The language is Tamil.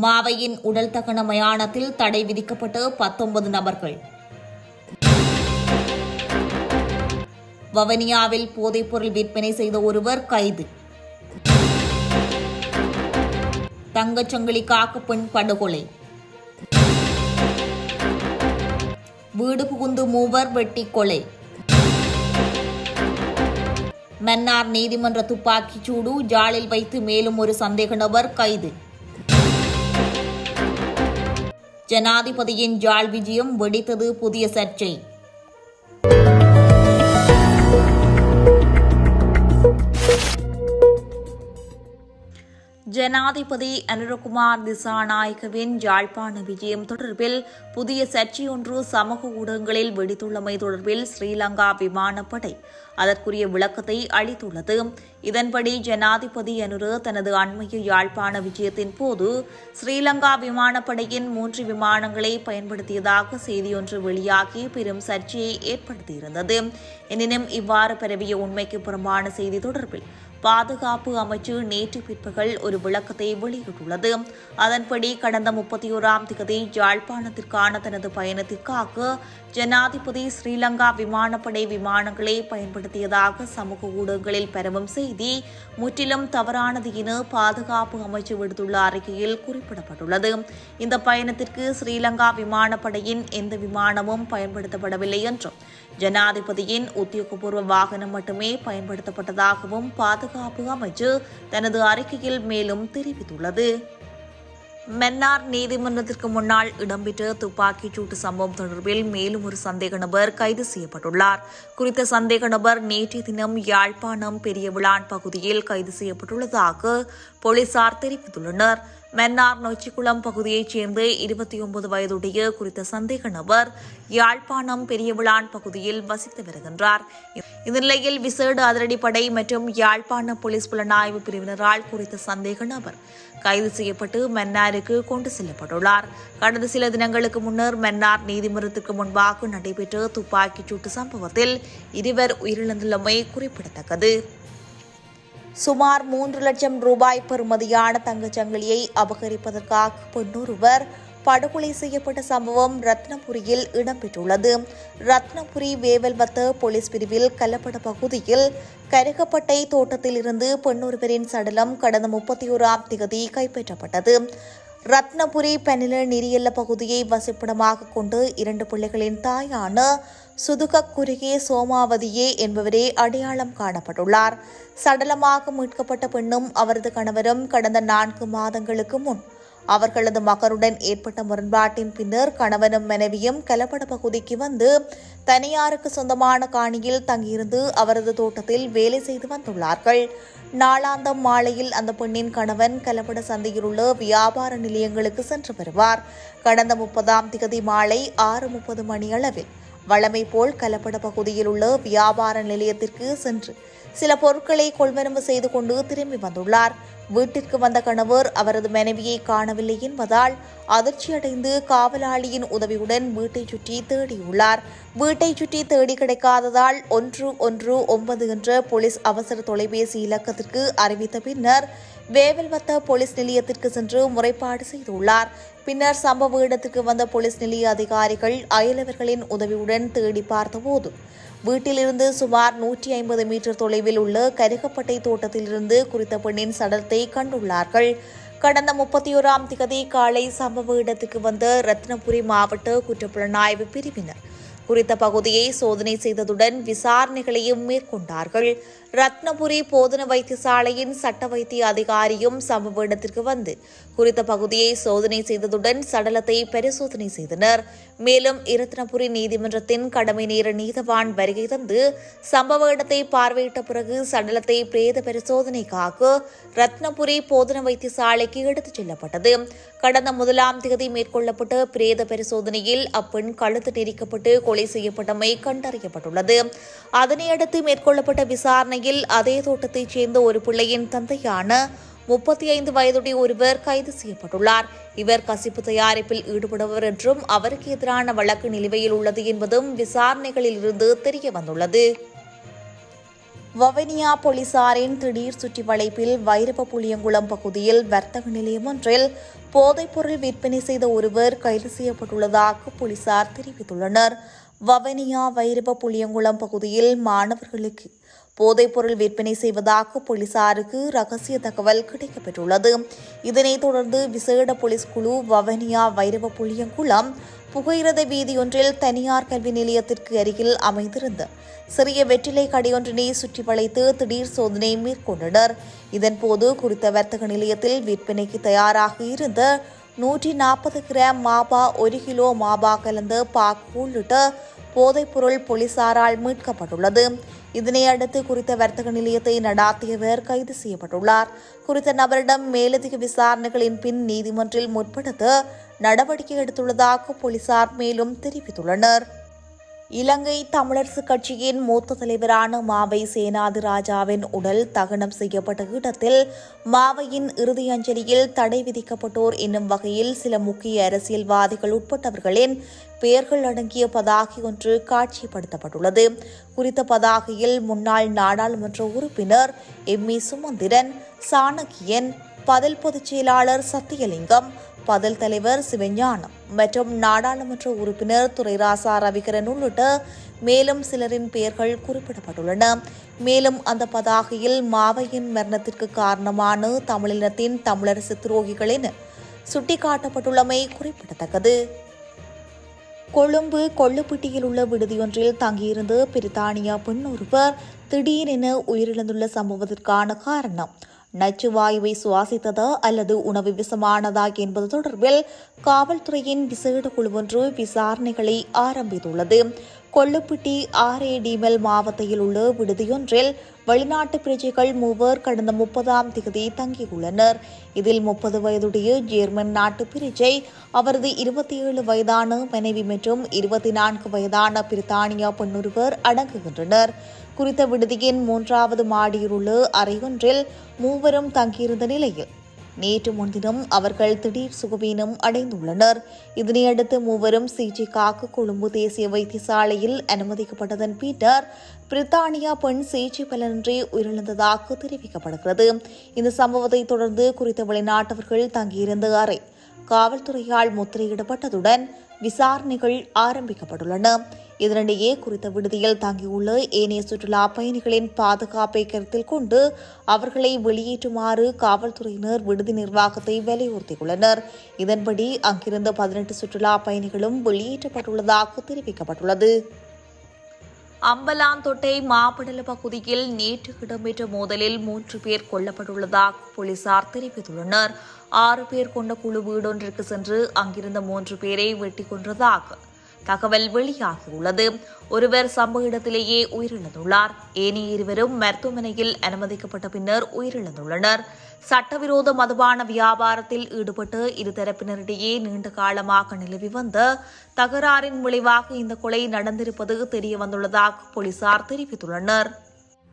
மாவையின் உடல் தகன மயானத்தில் தடை விதிக்கப்பட்டு பத்தொன்பது நபர்கள். வவனியாவில் போதைப்பொருள் விற்பனை செய்த ஒருவர் கைது. தங்கச்சங்கிலி காக்கு பெண் படுகொலை. வீடு புகுந்து மூவர் வெட்டி கொலை. மன்னார் நீதிமன்ற துப்பாக்கிச் சூடு ஜாலில் வைத்து மேலும் ஒரு சந்தேக நபர் கைது. ஜனாதிபதியின் ஜாழ் விஜயம் வெடித்தது புதிய சர்ச்சை. ஜனாதிபதி அனுரகுமார் திசாநாயகவின் யாழ்ப்பாண விஜயம் தொடர்பில் புதிய சர்ச்சையொன்று சமூக ஊடகங்களில் வெடித்துள்ளமை தொடர்பில் ஸ்ரீலங்கா விமானப்படை அதற்குரிய விளக்கத்தை அளித்துள்ளது. இதன்படி ஜனாதிபதி அனுர தனது அண்மைய யாழ்ப்பாண விஜயத்தின் போது ஸ்ரீலங்கா விமானப்படையின் மூன்று விமானங்களை பயன்படுத்தியதாக செய்தியொன்று வெளியாகி பெரும் சர்ச்சையை ஏற்படுத்தியிருந்தது. எனினும் இவ்வாறு பரவிய உண்மைக்கு புறம்பான செய்தி தொடர்பில் பாதுகாப்பு அமைச்சு நேற்று பிற்பகல் ஒரு விளக்கத்தை வெளியிட்டுள்ளது. அதன்படி கடந்த முப்பத்தி ஓராம் திகதி யாழ்ப்பாணத்திற்கான தனது பயணத்திற்காக ஜனாதிபதி ஸ்ரீலங்கா விமானப்படை விமானங்களை பயன்படுத்தியதாக சமூக ஊடகங்களில் பரவும் செய்தி முற்றிலும் தவறானது என பாதுகாப்பு அமைச்சு விடுத்துள்ள அறிக்கையில் குறிப்பிடப்பட்டுள்ளது. இந்த பயணத்திற்கு ஸ்ரீலங்கா விமானப்படையின் எந்த விமானமும் பயன்படுத்தப்படவில்லை என்றும் ஜனாதிபதியின் உத்தியோகபூர்வ வாகனம் மட்டுமே பயன்படுத்தப்பட்டதாகவும் பாதுகாப்பு அமைச்சு தனது அறிக்கையில் மேலும் தெரிவித்துள்ளது. மன்னார் நீதிமன்றத்திற்கு முன்னால் இடம்பெற்ற துப்பாக்கிச் சூட்டு சம்பவம் தொடர்பில் மேலும் ஒரு சந்தேக நபர் கைது செய்யப்பட்டுள்ளார். குறித்த சந்தேக நபர் நேற்றைய தினம் யாழ்ப்பாணம் பெரிய விளான் பகுதியில் கைது செய்யப்பட்டுள்ளதாக போலீசார் தெரிவித்துள்ளனர். மன்னார் நொச்சிக்குளம் பகுதியைச் சேர்ந்த இருபத்தி ஒன்பது வயதுடைய குறித்த சந்தேக நபர் யாழ்ப்பாணம் பெரியவிழான் பகுதியில் வசித்து வருகின்றார். இந்த நிலையில் விசேட அதிரடிப்படை மற்றும் யாழ்ப்பாண போலீஸ் புலனாய்வு பிரிவினரால் குறித்த சந்தேக நபர் கைது செய்யப்பட்டு மன்னாருக்கு கொண்டு செல்லப்பட்டுள்ளார். கடந்த சில தினங்களுக்கு முன்னர் மன்னார் நீதிமன்றத்திற்கு முன்பாக நடைபெற்ற துப்பாக்கிச் சூட்டு சம்பவத்தில் இருவர் உயிரிழந்துள்ளமை குறிப்பிடத்தக்கது. சுமார் மூன்று லட்சம் ரூபாய் பெறுமதியான தங்கச்சங்கிலியை அபகரிப்பதற்காக பெண்ணொருவர் படுகொலை செய்யப்பட்ட சம்பவம் ரத்னபுரியில் இடம்பெற்றுள்ளது. ரத்னபுரி வேவல்வத்த போலீஸ் பிரிவில் கல்லப்பட பகுதியில் கருகப்பட்டை தோட்டத்தில் இருந்து பெண்ணொருவரின் சடலம் கடந்த முப்பத்தி ஓராம் திகதி கைப்பற்றப்பட்டது. ரத்னபுரி பெனில நிரியல்ல பகுதியை வசிப்பிடமாக கொண்டு இரண்டு பிள்ளைகளின் தாயான சுதுக குறுகிய சோமாவதியே என்பவரே அடையாளம் காணப்பட்டுள்ளார். சடலமாக மீட்கப்பட்ட பெண்ணும் அவரது கணவரும் கடந்த நான்கு மாதங்களுக்கு முன் அவர்களது மகனுடன் ஏற்பட்ட முரண்பாட்டின் பின்னர் கணவனும் மனைவியும் கலப்பட பகுதிக்கு வந்து தனியாருக்கு சொந்தமான காணியில் தங்கியிருந்து அவரது தோட்டத்தில் வேலை செய்து வந்துள்ளார்கள். நாளாந்தம் மாலையில் அந்த பெண்ணின் கணவன் கலப்பட சந்தையில் உள்ள வியாபார நிலையங்களுக்கு சென்று வருவார். கடந்த முப்பதாம் திகதி மாலை ஆறு முப்பது மணி அளவில் வழமை போல் கலப்பட பகுதியில் உள்ள வியாபார நிலையத்திற்கு சென்று சில பொருட்களை கொள்வனவு செய்து கொண்டு திரும்பி வந்துள்ளார். வீட்டிற்கு வந்த கணவர் அவரது மனைவியை காணவில்லை என்பதால் அதிர்ச்சியடைந்து காவலாளியின் உதவியுடன் வீட்டை சுற்றி தேடியுள்ளார். வீட்டை சுற்றி தேடி கிடைக்காததால் ஒன்று ஒன்று ஒன்பது என்ற போலீஸ் அவசர தொலைபேசி இலக்கத்திற்கு அறிவித்த பின்னர் வேவல்வத்த போலீஸ் நிலையத்திற்கு சென்று முறைப்பாடு செய்துள்ளார். பின்னர் சம்பவ இடத்திற்கு வந்த போலீஸ் நிலைய அதிகாரிகள் அயலவர்களின் உதவியுடன் தேடி பார்த்தபோது வீட்டிலிருந்து சுமார் நூற்றி ஐம்பது மீட்டர் தொலைவில் உள்ள கருகப்பட்டை தோட்டத்திலிருந்து குறித்த பெண்ணின் சடலத்தை கண்டுள்ளார்கள். கடந்த முப்பத்தி ஓராம் திகதி காலை சம்பவ இடத்துக்கு வந்த ரத்னபுரி மாவட்ட குற்றப்புலனாய்வு பிரிவினர். குறித்த பகுதியை சோதனை செய்ததுடன் விசாரணைகளையும் மேற்கொண்டார்கள். ரத்னபுரி போதன வைத்தியசாலையின் சட்ட வைத்திய அதிகாரியும் சம்பவ இடத்திற்கு வந்து குறித்த பகுதியை சோதனை செய்ததுடன் சடலத்தை பரிசோதனை செய்தனர். மேலும் இரத்னபுரி நீதிமன்றத்தின் கடமை நேர நீதவான் வருகை தந்து சம்பவ இடத்தை பார்வையிட்ட பிறகு சடலத்தை பிரேத பரிசோதனைக்காக ரத்னபுரி போதன வைத்தியசாலைக்கு எடுத்துச் செல்லப்பட்டது. கடந்த முதலாம் தேதி மேற்கொள்ளப்பட்ட பிரேத பரிசோதனையில் அப்பெண் கழுத்து நெரிக்கப்பட்டு கொலை செய்யப்பட்டமை கண்டறியப்பட்டுள்ளது. அதனையடுத்து மேற்கொள்ளப்பட்ட விசாரணையில் அதே தோட்டத்தைச் சேர்ந்த ஒரு பிள்ளையின் தந்தையான முப்பத்தி ஐந்து வயதுடைய ஒருவர் கைது செய்யப்பட்டுள்ளார். இவர் கசிப்பு தயாரிப்பில் ஈடுபடுவர் என்றும் அவருக்கு எதிரான வழக்கு நிலுவையில் உள்ளது என்பதும் விசாரணைகளில் இருந்து தெரிய வந்துள்ளது. வவனியா போலீசாரின் திடீர் சுற்றி வளைப்பில் வைரப்ப புளியங்குளம் பகுதியில் வர்த்தக நிலையம் ஒன்றில் போதைப்பொருள் விற்பனை செய்த ஒருவர் கைது செய்யப்பட்டுள்ளதாக போலீசார் தெரிவித்துள்ளனர். வவனியா வைரவ புளியங்குளம் பகுதியில் மாணவர்களுக்கு போதைப்பொருள் விற்பனை செய்வதாக போலீசாருக்கு ரகசிய தகவல் கிடைக்கப்பெற்றுள்ளது. இதனைத் தொடர்ந்து விசேட போலீஸ் குழு வவனியா வைரவ புளியங்குளம் புகையிரத வீதியொன்றில் தனியார் கல்வி நிலையத்திற்கு அருகில் அமைந்திருந்த சிறிய வெற்றிலை கடையொன்றினை சுற்றி வளைத்து திடீர் சோதனை மேற்கொண்டனர். இதன்போது குறித்த வர்த்தக நிலையத்தில் விற்பனைக்கு தயாராக இருந்த நூற்றி நாற்பது கிராம் மாபா ஒரு கிலோ மாபா கலந்த பாக்கு உள்ளிட்ட போதைப்பொருள் போலீசாரால் மீட்கப்பட்டுள்ளது. இதனையடுத்து குறித்த வர்த்தக நிலையத்தை நடாத்தியவர் கைது செய்யப்பட்டுள்ளார். குறித்த நபரிடம் மேலதிக விசாரணைகளின் பின் நீதிமன்றில் முற்படுத்த நடவடிக்கை எடுத்துள்ளதாக போலீசார் மேலும் தெரிவித்துள்ளனர். இலங்கை தமிழரசுக் கட்சியின் மூத்த தலைவரான மாவை சேனாதி ராஜாவின் உடல் தகனம் செய்யப்பட்ட இடத்தில் மாவையின் இறுதி அஞ்சலியில் தடை விதிக்கப்பட்டோர் என்னும் வகையில் சில முக்கிய அரசியல்வாதிகள் உட்பட்டவர்களின் பெயர்கள் அடங்கிய பதாகை ஒன்று காட்சிப்படுத்தப்பட்டுள்ளது. குறித்த பதாகையில் முன்னாள் நாடாளுமன்ற உறுப்பினர் எம். இ. சுமந்திரன் சாணக்கியன் பதில் பொதுச் செயலாளர் சத்தியலிங்கம் பதில் தலைவர் சிவஞானம் மற்றும் நாடாளுமன்ற உறுப்பினர் துரைராசா ரவிகரன் உள்ளிட்ட மேலும் சிலரின் பெயர்கள் குறிப்பிடப்பட்டுள்ளன. மேலும் அந்த பதாகையில் மாவையின் மரணத்திற்கு காரணமான தமிழினத்தின் தமிழரசு துரோகிகளின் சுட்டிக்காட்டப்பட்டுள்ளமை குறிப்பிடத்தக்கது. கொழும்பு கொள்ளுப்பட்டியில் உள்ள விடுதியொன்றில் தங்கியிருந்த பிரித்தானியா பெண் ஒருவர் திடீரென உயிரிழந்துள்ள சம்பவத்திற்கான காரணம் நச்சுவாயுவை சுவாசித்ததா அல்லது உணவு விஷமானதா என்பது தொடர்பில் காவல்துறையின் விசேட குழு ஒன்று விசாரணைகளை ஆரம்பித்துள்ளது. கொள்ளுப்பிட்டி ஆர்ஏடிமெல் மாவட்டத்தில் உள்ள விடுதியொன்றில் வெளிநாட்டு பிரஜைகள் மூவர் கடந்த முப்பதாம் தேதி தங்கியுள்ளனர். இதில் முப்பது வயதுடைய ஜெர்மன் நாட்டு பிரஜை அவரது இருபத்தி ஏழு வயதான மனைவி மற்றும் இருபத்தி நான்கு வயதான பிரித்தானியா பெண்ணொருவர் அடங்குகின்றனர். குறித்த விடுதியின் மூன்றாவது மாடியில் உள்ள அறையொன்றில் மூவரும் தங்கியிருந்த நிலையில் நேற்று முன்தினம் அவர்கள் திடீர் சுகவீனம் அடைந்துள்ளனர். இதனையடுத்து மூவரும் சிகிச்சைக்காக கொழும்பு தேசிய வைத்தியசாலையில் அனுமதிக்கப்பட்டதன் பின்னர் பிரித்தானியா பெண் சிகிச்சை பலனின்றி உயிரிழந்ததாக தெரிவிக்கப்படுகிறது. இந்த சம்பவத்தை தொடர்ந்து குறித்த வெளிநாட்டவர்கள் தங்கியிருந்த அறை காவல்துறையால் முத்திரையிடப்பட்டதுடன் விசாரணைகள் ஆரம்பிக்கப்பட்டுள்ளன. இதனிடையே குறித்த விடுதியில் தங்கியுள்ள ஏனைய சுற்றுலா பயணிகளின் பாதுகாப்பை கருத்தில் கொண்டு அவர்களை வெளியேற்றுமாறு காவல்துறையினர் விடுதி நிர்வாகத்தை வலியுறுத்தியுள்ளனர். இதன்படி அங்கிருந்த பதினெட்டு சுற்றுலா பயணிகளும் வெளியேற்றப்பட்டுள்ளதாக தெரிவிக்கப்பட்டுள்ளது. அம்பலாந்தொட்டை மாபடல பகுதியில் நேற்று இடம்பெற்ற மோதலில் மூன்று பேர் கொல்லப்பட்டுள்ளதாக போலீசார் தெரிவித்துள்ளனர். ஆறு பேர் கொண்ட குழு வீடொன்றிற்கு சென்று அங்கிருந்த மூன்று பேரை வெட்டி கொன்றதாக தகவல் வெளியாகியுள்ளது. ஒருவர் சம்பவ இடத்திலேயே உயிரிழந்துள்ளார். ஏனைய இருவரும் மருத்துவமனையில் அனுமதிக்கப்பட்ட பின்னர் உயிரிழந்துள்ளனர். சட்டவிரோத மதுபான வியாபாரத்தில் ஈடுபட்டு இருதரப்பினரிடையே நீண்ட காலமாக நிலவி வந்த தகராறின் விளைவாக இந்த கொலை நடந்திருப்பது தெரியவந்துள்ளதாக போலீசார் தெரிவித்துள்ளனர்.